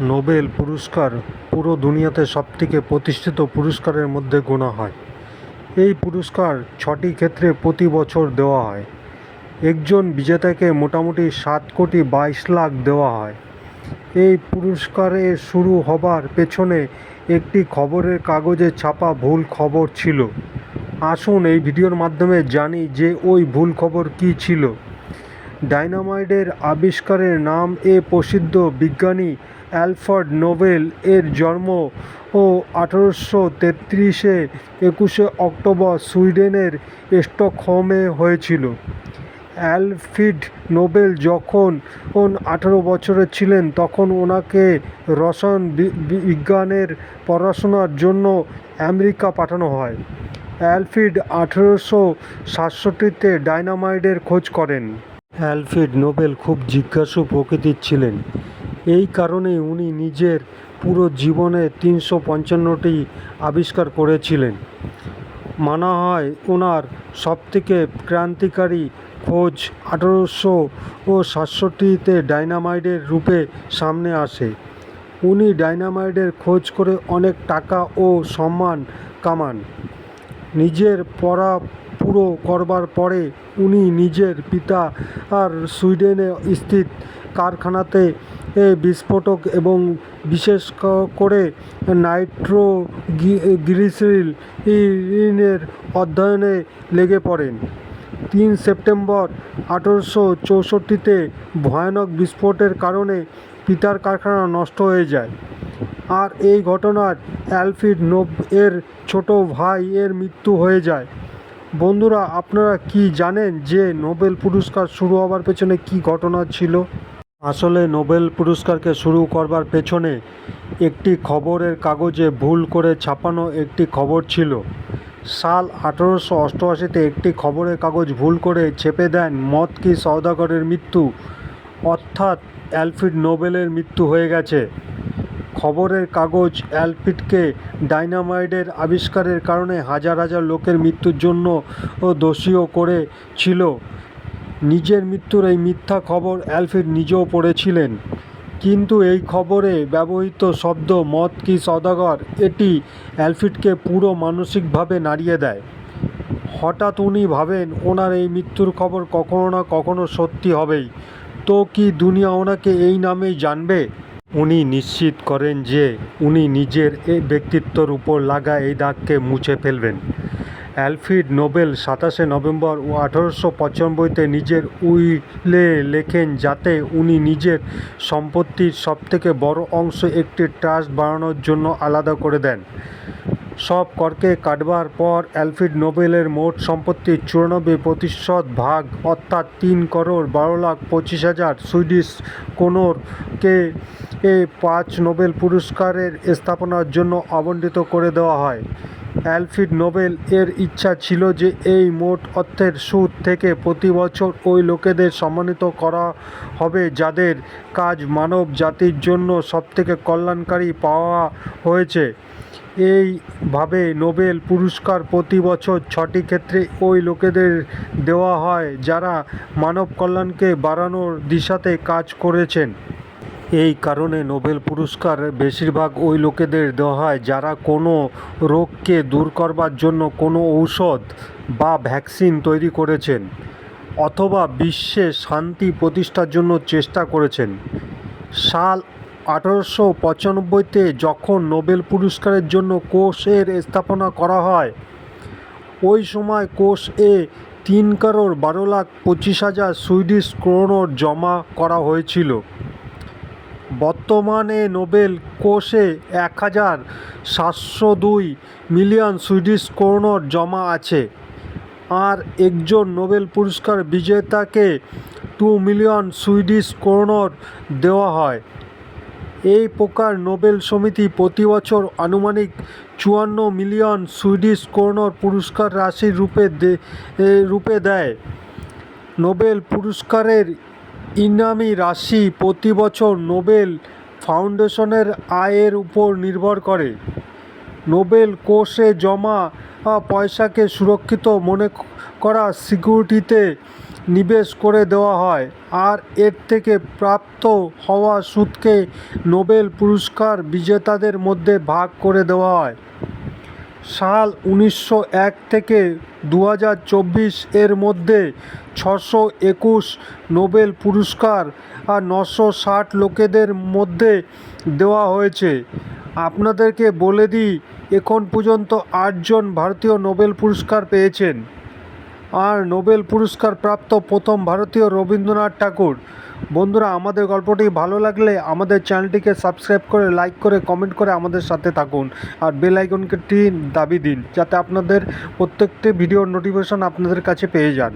Nobel পুরস্কার পুরো দুনিয়াতে সবথেকে প্রতিষ্ঠিত পুরস্কারের মধ্যে গোনা হয়। এই পুরস্কার ছটি ক্ষেত্রে প্রতি বছর দেওয়া হয়। একজন বিজেতাকে মোটামুটি সাত কোটি বাইশ লাখ দেওয়া হয়। এই পুরস্কারে শুরু হবার পেছনে একটি খবরের কাগজে ছাপা ভুল খবর ছিল। আসুন এই ভিডিওর মাধ্যমে জানি যে ওই ভুল খবর কী ছিল। ডায়নামাইটের আবিষ্কারের নাম এ প্রসিদ্ধ বিজ্ঞানী অ্যালফ্রেড নোবেল এর জন্ম ও আঠারোশো তেত্রিশে একুশে অক্টোবর সুইডেনের স্টকহোমে হয়েছিল। অ্যালফ্রেড নোবেল যখন আঠারো বছরের ছিলেন, তখন ওনাকে রসায়ন বিজ্ঞানের পড়াশোনার জন্য আমেরিকা পাঠানো হয়। অ্যালফ্রেড আঠেরোশো সাতষট্টিতে ডায়নামাইটের খোঁজ করেন। অ্যালফ্রেড নোবেল খুব জিজ্ঞাসু প্রকৃতির ছিলেন। এই কারণেই উনি নিজের পুরো জীবনে তিনশো পঞ্চান্নটি আবিষ্কার করেছিলেন। মানা হয় ওনার সবথেকে ক্রান্তিকারী খোঁজ আঠারোশো ও সাতষট্টিতে ডায়নামাইটের রূপে সামনে আসে। উনি ডায়নামাইটের খোঁজ করে অনেক টাকা ও সম্মান কামান। নিজের পড়া পুরো করবার পরে উনি নিজের পিতা আর সুইডেনে স্থিত কারখানাতে এ বিস্ফোরক এবং বিশেষ করে নাইট্রো গ্লিসারিল এর অধ্যয়নে লেগে পড়েন। তিন সেপ্টেম্বর আঠেরোশো চৌষট্টিতে ভয়ানক বিস্ফোটের কারণে পিতার কারখানা নষ্ট হয়ে যায়। আর এই ঘটনার অ্যালফ্রেড নোব এর ছোট ভাই এর মৃত্যু হয়ে যায়। বন্ধুরা, আপনারা কি জানেন যে নোবেল পুরস্কার শুরু হওয়ার পেছনে কি ঘটনা ছিল? আসলে নোবেল পুরস্কারকে শুরু করবার পেছনে একটি খবরের কাগজে ভুল করে ছাপানো একটি খবর ছিল। সাল আঠারোশো অষ্টআশিতে একটি খবরের কাগজ ভুল করে ছেপে দেন মত কি সওদাগরের মৃত্যু, অর্থাৎ অ্যালফিড নোবেলের মৃত্যু হয়ে গেছে। খবরের কাগজ অ্যালফ্রেডকে ডাইনামাইডের আবিষ্কারের কারণে হাজার হাজার লোকের মৃত্যুর জন্য দোষীও করেছিল নিজের মৃত্যুর এই মিথ্যা খবর অ্যালফ্রেড নিজেও পড়েছিলেন। কিন্তু এই খবরে ব্যবহৃত শব্দ, মত কি সদাগর, এটি অ্যালফিডকে পুরো মানসিকভাবে নাড়িয়ে দেয়। হঠাৎ উনি ভাবেন, ওনার এই মৃত্যুর খবর কখনো না কখনো সত্যি হবেই। তো কি দুনিয়া ওনাকে এই নামেই জানবে? উনি নিশ্চিত করেন যে উনি নিজের এই ব্যক্তিত্বর উপর লাগা এই দাগকে মুছে ফেলবেন। অ্যালফ্রেড নোবেল সাতাশে নভেম্বর ও আঠারোশো পঁচানব্বইতে নিজের উইলে লেখেন যাতে উনি নিজের সম্পত্তির সবথেকে বড় অংশ একটি ট্রাস্ট বানানোর জন্য আলাদা করে দেন। সব করকে কাটবার পর অ্যালফ্রেড নোবেলের মোট সম্পত্তির চুরানব্বই প্রতিশত ভাগ, অর্থাৎ তিন করোড় বারো লাখ পঁচিশ হাজার সুইডিশ কোনোরকে এ পাঁচ নোবেল পুরস্কারের স্থাপনার জন্য আবণ্টিত করে দেওয়া হয়। অ্যালফ্রেড নোবেল এর ইচ্ছা ছিল যে এই মোট অর্থের সুদ থেকে প্রতি বছর ওই লোকেদের সম্মানিত করা হবে যাদের কাজ মানব জাতির জন্য সবথেকে কল্যাণকারী পাওয়া হয়েছে। এইভাবে নোবেল পুরস্কার প্রতি বছর ছটি ক্ষেত্রে ওই লোকেদের দেওয়া হয় যারা মানব কল্যাণকে বাড়ানোর দিশাতে কাজ করেছেন। এই কারণে নোবেল পুরস্কার বেশিরভাগ ওই লোকেদের দেওয়া হয় যারা কোনো রোগকে দূর করবার জন্য কোনো ঔষধ বা ভ্যাকসিন তৈরি করেছেন অথবা বিশ্বে শান্তি প্রতিষ্ঠার জন্য চেষ্টা করেছেন। সাল আঠারোশো পঁচানব্বইতে যখন নোবেল পুরস্কারের জন্য কোষের স্থাপনা করা হয়, ওই সময় কোষ এ তিন কারোর বারো লাখ পঁচিশ হাজার সুইডিশ ক্রোনর জমা করা হয়েছিল। বর্তমানে নোবেল কোষে এক হাজার সাতশো দুই মিলিয়ন সুইডিশ ক্রোনর জমা আছে। আর একজন নোবেল পুরস্কার বিজেতাকে টু মিলিয়ন সুইডিশ ক্রোনর দেওয়া হয়। এই প্রকার নোবেল সমিতি প্রতি বছর আনুমানিক চুয়ান্ন মিলিয়ন সুইডিশ ক্রোনর পুরস্কার রাশির রূপে রূপে দেয়। নোবেল পুরস্কারের ইনামি রাশি প্রতি বছর নোবেল ফাউন্ডেশনের আয়ের উপর নির্ভর করে। নোবেল কোষে জমা পয়সাকে সুরক্ষিত মনে করা সিকিউরিটিতে নিবেশ করে দেওয়া হয় আর এর থেকে প্রাপ্ত হওয়া সুদকে নোবেল পুরস্কার বিজেতাদের মধ্যে ভাগ করে দেওয়া হয়। সাল উনিশশো এক থেকে দু হাজার চব্বিশ এর মধ্যে ছশো একুশ নোবেল পুরস্কার আর নশো ষাট লোকেদের মধ্যে দেওয়া হয়েছে। আপনাদেরকে বলে দিই, এখন পর্যন্ত আটজন ভারতীয় নোবেল পুরস্কার পেয়েছেন। আর নোবেল পুরস্কার প্রাপ্ত প্রথম ভারতীয় রবীন্দ্রনাথ ঠাকুর। বন্ধুরা, আমাদের গল্পটি ভালো লাগলে আমাদের চ্যানেলটিকে সাবস্ক্রাইব করে, লাইক করে, কমেন্ট করে আমাদের সাথে থাকুন। আর বেল আইকনটি দাবি দিন, যাতে আপনাদের প্রত্যেকটি ভিডিওর নোটিফিকেশন আপনাদের কাছে পেয়ে যান।